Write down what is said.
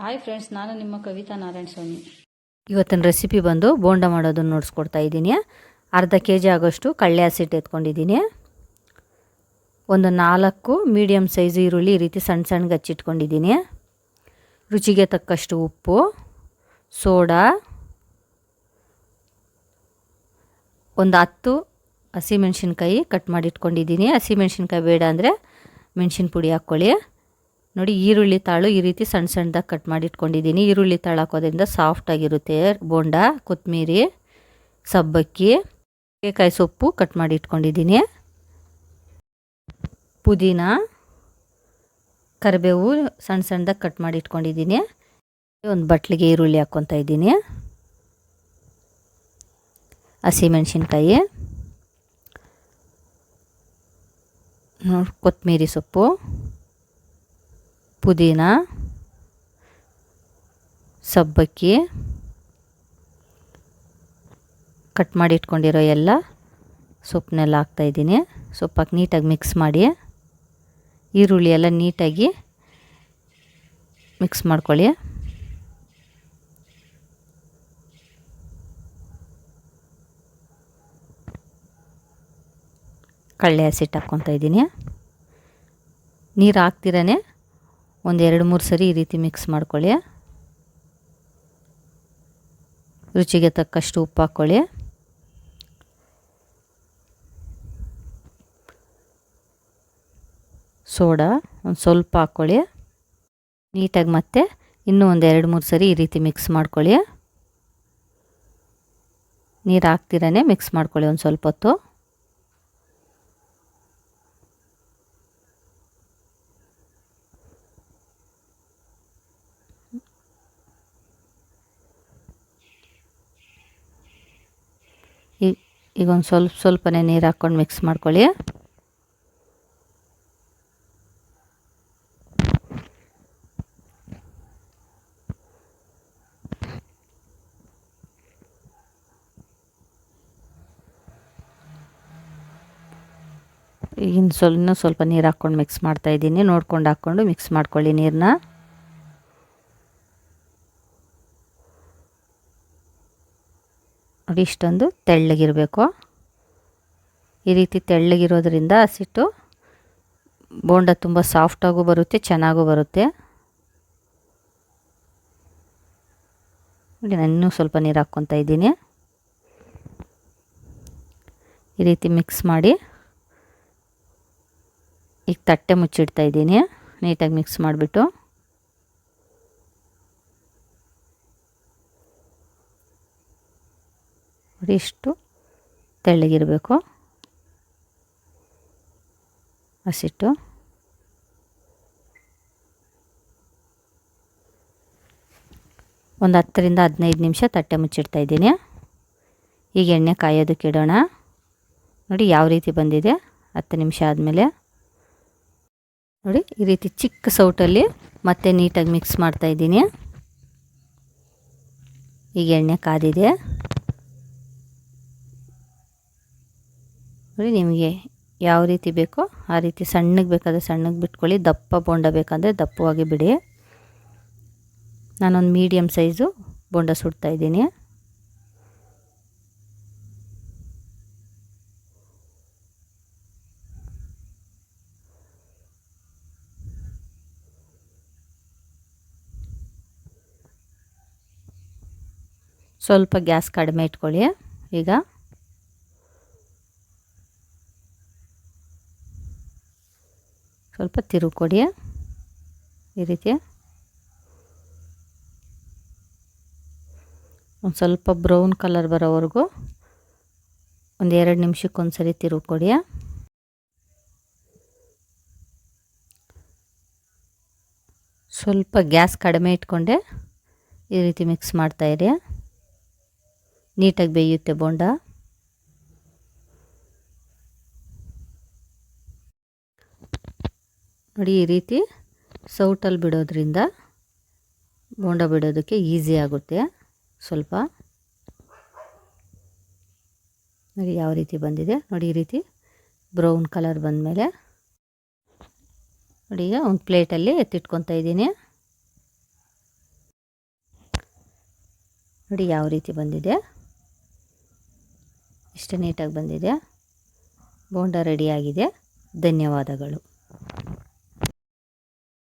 Hi friends ನಾನು ನಿಮ್ಮ ಕವಿತಾ ನಾರಾಯಣ ಸ್ವಾಮಿ. ಇವತ್ತಿನ ರೆಸಿಪಿ ಬಂದು ಬೋಂಡ ಮಾಡೋದನ್ನು ನೋಡಿಸ್ಕೊಡ್ತಾ ಇದ್ದೀನಿ. ಅರ್ಧ ಕೆ ಜಿ ಆಗೋಷ್ಟು ಕಳ್ಳೆ ಹಸಿಟ್ಟು ಎತ್ಕೊಂಡಿದ್ದೀನಿ. ಒಂದು ನಾಲ್ಕು ಮೀಡಿಯಮ್ ಸೈಜ್ ಈರುಳ್ಳಿ ಈ ರೀತಿ ಸಣ್ಣ ಸಣ್ಣಗೆ ಹಚ್ಚಿಟ್ಕೊಂಡಿದ್ದೀನಿ. ರುಚಿಗೆ ತಕ್ಕಷ್ಟು ಉಪ್ಪು, ಸೋಡಾ, ಒಂದು ಹತ್ತು ಹಸಿಮೆಣ್ಸಿನ್ಕಾಯಿ ಕಟ್ ಮಾಡಿಟ್ಕೊಂಡಿದ್ದೀನಿ. ಹಸಿಮೆಣ್ಸಿನ್ಕಾಯಿ ಬೇಡ ಅಂದರೆ ಮೆಣಸಿನ ಪುಡಿ ಹಾಕ್ಕೊಳ್ಳಿ. ನೋಡಿ, ಈರುಳ್ಳಿ ತಾಳು ಈ ರೀತಿ ಸಣ್ಣ ಸಣ್ಣದಾಗಿ ಕಟ್ ಮಾಡಿ ಇಟ್ಕೊಂಡಿದ್ದೀನಿ. ಈರುಳ್ಳಿ ತಾಳು ಹಾಕೋದ್ರಿಂದ ಸಾಫ್ಟಾಗಿರುತ್ತೆ ಬೋಂಡ ಕೊತ್ತಂಬರಿ ಸಬ್ಬಕ್ಕಿ ಕಾಯಿ ಸೊಪ್ಪು ಕಟ್ ಮಾಡಿ ಇಟ್ಕೊಂಡಿದ್ದೀನಿ. ಪುದೀನ, ಕರಿಬೇವು ಸಣ್ಣ ಸಣ್ಣದಾಗಿ ಕಟ್ ಮಾಡಿ ಇಟ್ಕೊಂಡಿದ್ದೀನಿ. ಒಂದು ಬಟ್ಲಿಗೆ ಈರುಳ್ಳಿ ಹಾಕ್ಕೊತಾ ಇದ್ದೀನಿ. ಹಸಿಮೆಣ್ಸಿನ್ಕಾಯಿ, ನೋಡಿ ಕೊತ್ತಂಬರಿ ಸೊಪ್ಪು. ಪುದೀನ, ಸಬ್ಬಕ್ಕಿ ಕಟ್ ಮಾಡಿ ಇಟ್ಕೊಂಡಿರೋ ಎಲ್ಲ ಸೊಪ್ಪನ್ನೆಲ್ಲ ಹಾಕ್ತಾಯಿದ್ದೀನಿ ಸೊಪ್ಪಾಕಿ ನೀಟಾಗಿ ಮಿಕ್ಸ್ ಮಾಡಿ. ಈರುಳ್ಳಿ ಎಲ್ಲ ನೀಟಾಗಿ ಮಿಕ್ಸ್ ಮಾಡ್ಕೊಳ್ಳಿ. ಕಳ್ಳೆ ಹಸಿಟ್ಟು ಹಾಕ್ಕೊತಾ ಇದ್ದೀನಿ. ನೀರು ಹಾಕ್ತಿರೇ ಒಂದು ಎರಡು ಮೂರು ಸರಿ ಈ ರೀತಿ ಮಿಕ್ಸ್ ಮಾಡ್ಕೊಳ್ಳಿ. ರುಚಿಗೆ ತಕ್ಕಷ್ಟು ಉಪ್ಪು ಹಾಕ್ಕೊಳ್ಳಿ. ಸೋಡಾ ಒಂದು ಸ್ವಲ್ಪ ಹಾಕ್ಕೊಳ್ಳಿ. ನೀಟಾಗಿ ಮತ್ತೆ ಇನ್ನೂ ಒಂದು ಎರಡು ಮೂರು ಸರಿ ಈ ರೀತಿ ಮಿಕ್ಸ್ ಮಾಡ್ಕೊಳ್ಳಿ. ನೀರು ಹಾಕ್ತಿರೇ ಮಿಕ್ಸ್ ಮಾಡ್ಕೊಳ್ಳಿ ಒಂದು ಸ್ವಲ್ಪ ಹೊತ್ತು. ಈಗ ಒಂದು ಸ್ವಲ್ಪ ಸ್ವಲ್ಪನೇ ನೀರು ಹಾಕ್ಕೊಂಡು ಮಿಕ್ಸ್ ಮಾಡ್ಕೊಳ್ಳಿ. ಈಗಿನ ಸ್ವಲ್ಪ ಸ್ವಲ್ಪ ನೀರು ಹಾಕ್ಕೊಂಡು ಮಿಕ್ಸ್ ಮಾಡ್ತಾಯಿದ್ದೀನಿ ನೋಡ್ಕೊಂಡು ಹಾಕ್ಕೊಂಡು ಮಿಕ್ಸ್ ಮಾಡ್ಕೊಳ್ಳಿ ನೀರನ್ನ ನೋಡಿ ಇಷ್ಟೊಂದು ತೆಳ್ಳಗಿರಬೇಕು. ಈ ರೀತಿ ತೆಳ್ಳಗಿರೋದ್ರಿಂದ ಹಸಿಟ್ಟು ಬೋಂಡ ತುಂಬ ಸಾಫ್ಟಾಗೂ ಬರುತ್ತೆ, ಚೆನ್ನಾಗೂ ಬರುತ್ತೆ. ನೋಡಿ, ನಾನು ಇನ್ನೂ ಸ್ವಲ್ಪ ನೀರು ಹಾಕ್ಕೊತಾ ಇದ್ದೀನಿ. ಈ ರೀತಿ ಮಿಕ್ಸ್ ಮಾಡಿ ಈಗ ತಟ್ಟೆ ಮುಚ್ಚಿಡ್ತಾ ಇದ್ದೀನಿ. ನೀಟಾಗಿ ಮಿಕ್ಸ್ ಮಾಡಿಬಿಟ್ಟು ನೋಡಿ ಇಷ್ಟು ತೆಳ್ಳಗಿರಬೇಕು. ಹಸಿಟ್ಟು. ಒಂದು ಹತ್ತರಿಂದ ಹದಿನೈದು ನಿಮಿಷ ತಟ್ಟೆ ಮುಚ್ಚಿಡ್ತಾ ಇದ್ದೀನಿ. ಈಗ ಎಣ್ಣೆ ಕಾಯೋದಕ್ಕೆ ಇಡೋಣ ನೋಡಿ ಯಾವ ರೀತಿ ಬಂದಿದೆ. ಹತ್ತು ನಿಮಿಷ ಆದಮೇಲೆ. ನೋಡಿ ಈ ರೀತಿ ಚಿಕ್ಕ ಸೌಟಲ್ಲಿ ಮತ್ತೆ ನೀಟಾಗಿ ಮಿಕ್ಸ್ ಮಾಡ್ತಾಯಿದ್ದೀನಿ ಈಗ ಎಣ್ಣೆ ಕಾದಿದೆ. ನೋಡಿ ನಿಮಗೆ ಯಾವ ರೀತಿ ಬೇಕೋ ಆ ರೀತಿ ಸಣ್ಣಗೆ ಬೇಕಾದರೆ ಸಣ್ಣಗೆ ಬಿಟ್ಕೊಳ್ಳಿ. ದಪ್ಪ ಬೋಂಡ ಬೇಕಂದರೆ ದಪ್ಪವಾಗಿ ಬಿಡಿ. ನಾನೊಂದು ಮೀಡಿಯಮ್ ಸೈಜು ಬೋಂಡ ಸುಡ್ತಾಯಿದ್ದೀನಿ ಸ್ವಲ್ಪ ಗ್ಯಾಸ್ ಕಡಿಮೆ ಇಟ್ಕೊಳ್ಳಿ ಈಗ. ಸ್ವಲ್ಪ ತಿರುವು ಕೊಡಿ, ಈ ರೀತಿಯ ಒಂದು ಸ್ವಲ್ಪ ಬ್ರೌನ್ ಕಲರ್ ಬರೋವರೆಗೂ ಒಂದು ಎರಡು ನಿಮಿಷಕ್ಕೆ ಒಂದು ಸರಿ ತಿರುವು ಕೊಡಿ. ಸ್ವಲ್ಪ ಗ್ಯಾಸ್ ಕಡಿಮೆ ಇಟ್ಕೊಂಡೆ, ಈ ರೀತಿ ಮಿಕ್ಸ್ ಮಾಡ್ತಾಯಿರಿ ನೀಟಾಗಿ ಬೇಯುತ್ತೆ ಬೋಂಡ. ನೋಡಿ ಈ ರೀತಿ ಸೌಟಲ್ಲಿ ಬಿಡೋದ್ರಿಂದ ಬೋಂಡ ಬಿಡೋದಕ್ಕೆ ಈಸಿ ಆಗುತ್ತೆ. ಸ್ವಲ್ಪ ನೋಡಿ ಯಾವ ರೀತಿ ಬಂದಿದೆ. ನೋಡಿ ಈ ರೀತಿ ಬ್ರೌನ್ ಕಲರ್ ಬಂದಮೇಲೆ ನೋಡಿ ಈಗ ಒಂದು ಪ್ಲೇಟಲ್ಲಿ ಎತ್ತಿಟ್ಕೊತಾ ಇದ್ದೀನಿ. ನೋಡಿ ಯಾವ ರೀತಿ ಬಂದಿದೆ. ಇಷ್ಟು ನೀಟಾಗಿ ಬಂದಿದೆ. ಬೋಂಡ ರೆಡಿಯಾಗಿದೆ ಧನ್ಯವಾದಗಳು.